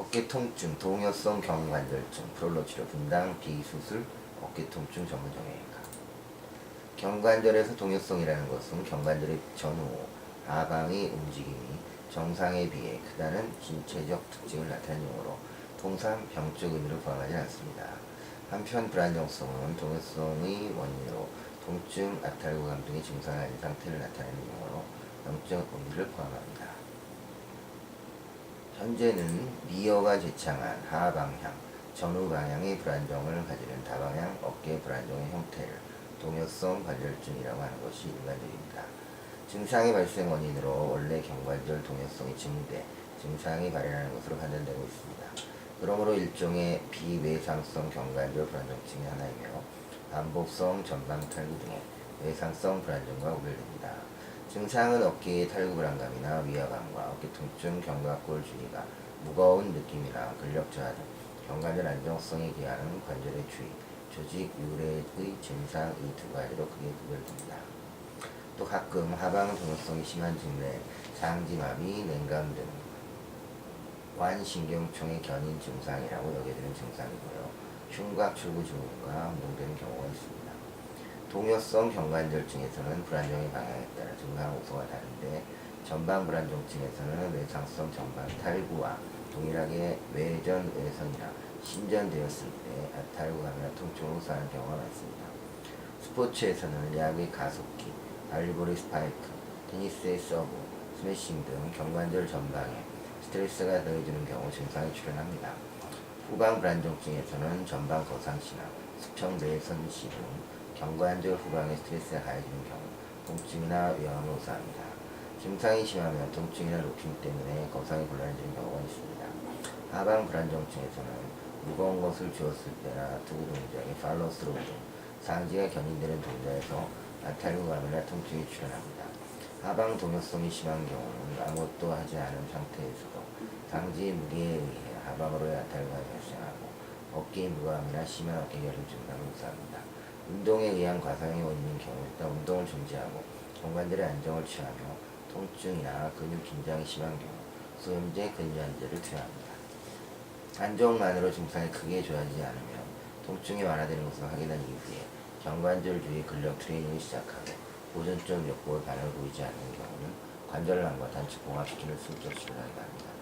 어깨 통증, 동요성 경관절증, 프롤로 치료 분당 비수술 어깨 통증 전문 정형외과. 경관절에서 동요성이라는 것은 경관절의 전후, 하방의 움직임이 정상에 비해 크다는 신체적 특징을 나타내는 용어로 통상 병적 의미를 포함하지 않습니다. 한편 불안정성은 동요성의 원인으로 통증, 아탈구 감 등의 증상을 가진 상태를 나타내는 용어로 병적 의미를 포함합니다. 현재는 리어가 제창한 하방향, 전후 방향의 불안정을 가지는 다방향 어깨 불안정의 형태를 동요성 관절증이라고 하는 것이 일반적입니다. 증상의 발생 원인으로 원래 경관절 동요성이 증대, 증상이 발현하는 것으로 판단되고 있습니다. 그러므로 일종의 비외상성 경관절 불안정증의 하나이며 반복성 전방 탈구 등의 외상성 불안정과 구별됩니다. 증상은 어깨의 탈구 불안감이나 위화감과 어깨 통증, 견갑골 주위가 무거운 느낌이나 근력 저하 등 경관절 안정성에 기하는 관절의 주의, 조직 유래의 증상 이 두 가지로 크게 구별됩니다. 또 가끔 하방 동요성이 심한 증례, 상지마비, 냉감 등 완신경총의 견인 증상이라고 여겨지는 증상이고요. 흉곽 출구 증후가 혼동되는 경우가 있습니다. 동요성 경관절증에서는 불안정의 방향에 따라 증상 호소가 다른데 전방 불안정증에서는 외상성 전방 탈구와 동일하게 외전 외선이나 신전되었을 때 아탈구감이나 통증을 호소하는 경우가 많습니다. 스포츠에서는 야구의 가속기, 발리볼의 스파이크, 테니스의 서브, 스매싱 등 경관절 전방에 스트레스가 더해지는 경우 증상이 출현합니다. 후방 불안정증에서는 전방 거상시나 수평 내선 시 등 경관절 후방에 스트레스가 가해지는 경우 통증이나 위험을 호소합니다. 증상이 심하면 통증이나 로킹 때문에 거상이 곤란해지는 경우가 있습니다. 하방 불안정증에서는 무거운 것을 쥐었을 때나 투구 동작의 팔로스루 등 상지가 견인되는 동작에서 아탈구감이나 통증이 출현합니다. 하방 동요성이 심한 경우는 아무것도 하지 않은 상태에서도 상지의 무게에 의해 하방으로의 아탈구감이 발생하고 어깨의 무감이나 심한 어깨결림 증상을 호소합니다. 운동에 의한 과상의 원인인 경우 일단 운동을 중지하고 경관절의 안정을 취하며 통증이나 근육 긴장이 심한 경우 소염제, 근류안제를 투여합니다. 안정만으로 증상이 크게 좋아지지 않으면 통증이 완화되는 것을 확인한 이후에 경관절 주위 근력 트레이닝을 시작하고 보존적 욕구의 반응을 보이지 않는 경우는 관절남과 단축 봉합시키는 수술 치료를 하게 합니다.